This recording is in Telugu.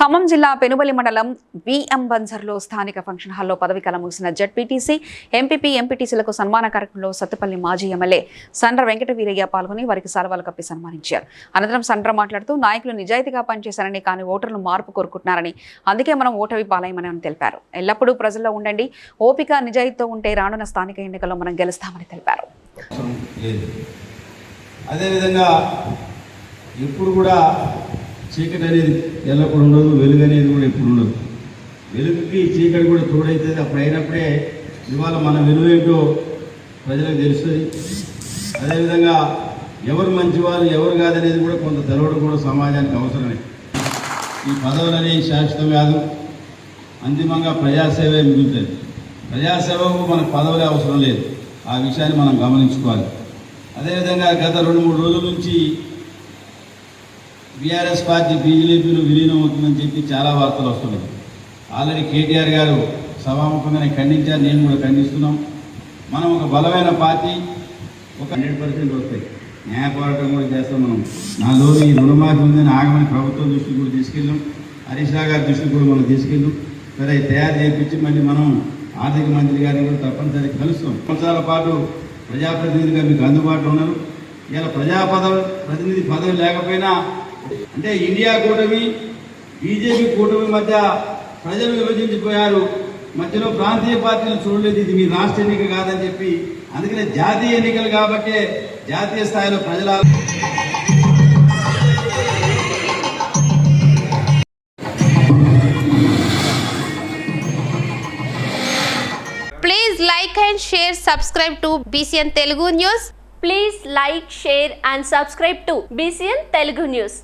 ఖమ్మం జిల్లా పెనుబలి మండలం బిఎం బంజర్లో స్థానిక ఫంక్షన్ హాల్లో పదవికాలం ముగిసిన జడ్పీటీసీ ఎంపీపీ ఎంపీటీసీలకు సన్మాన కార్యక్రమంలో సత్తుపల్లి మాజీ ఎమ్మెల్యే సండ్ర వెంకట వీరయ్య పాల్గొని వారికి సాల్వాలు కప్పి సన్మానించారు. అనంతరం సండ్ర మాట్లాడుతూ నాయకులు నిజాయితీగా పనిచేశారని కానీ ఓటర్లు మార్పు కోరుకుంటున్నారని అందుకే మనం ఓటమి పాలయమని అని తెలిపారు. ఎల్లప్పుడూ ప్రజల్లో ఉండండి ఓపిక నిజాయితీతో ఉంటే రానున్న స్థానిక ఎన్నికల్లో మనం గెలుస్తామని తెలిపారు. అదేవిధంగా ఇప్పుడు కూడా చీకటి అనేది ఎల్లప్పుడు ఉండదు వెలుగు అనేది కూడా ఎప్పుడు ఉండదు. వెలుగుకి చీకటి కూడా తోడైతుంది. అప్పుడు అయినప్పుడే ఇవాళ మన విలువ ఏంటో ప్రజలకు తెలుస్తుంది. అదేవిధంగా ఎవరు మంచివారు ఎవరు కాదనేది కూడా కొంత తెలవడం కూడా సమాజానికి అవసరమే. ఈ పదవులు అనేవి శాశ్వతం కాదు. అంతిమంగా ప్రజాసేవే మిగులుతుంది. ప్రజాసేవకు మనకు పదవులే అవసరం లేదు. ఆ విషయాన్ని మనం గమనించుకోవాలి. అదేవిధంగా గత రెండు మూడు రోజుల నుంచి బీఆర్ఎస్ పార్టీ బీజేపీలో విలీనం అవుతుందని చెప్పి చాలా వార్తలు వస్తున్నాయి. ఆల్రెడీ కేటీఆర్ గారు సభాముఖంగానే ఖండించారు నేను కూడా ఖండిస్తున్నాం. మనం ఒక బలమైన పార్టీ ఒక హండ్రెడ్ పర్సెంట్ వస్తాయి. న్యాయ పోరాటం కూడా చేస్తాం మనం. నాలో ఈ రుణమాఫీ ఉందని ఆగమని ప్రభుత్వం దృష్టికి కూడా తీసుకెళ్ళాం. హరీష్ రావు గారి దృష్టికి కూడా మనం తీసుకెళ్ళాం. సరే తయారు చేయించి మళ్ళీ మనం ఆర్థిక మంత్రి గారిని కూడా తప్పనిసరిగా కలుస్తాం. సంవత్సరాల పాటు ప్రజాప్రతినిధిగా మీకు అందుబాటులో ఉన్నారు. ఇలా ప్రజా పదవి ప్రతినిధి పదవి లేకపోయినా అంటే ఇండియా కూటమి బీజేపీ కూటమి మధ్య ప్రజలు విభజించిపోయారు. మధ్యలో ప్రాంతీయ పార్టీలు చూడలేదు ఇది మీ రాష్ట్ర ఎన్నిక కాదని చెప్పి. అందుకనే జాతీయ ఎన్నికలు కాబట్టే జాతీయ స్థాయిలో ప్రజల please like and share subscribe to BCN Telugu news please like share and subscribe to BCN Telugu news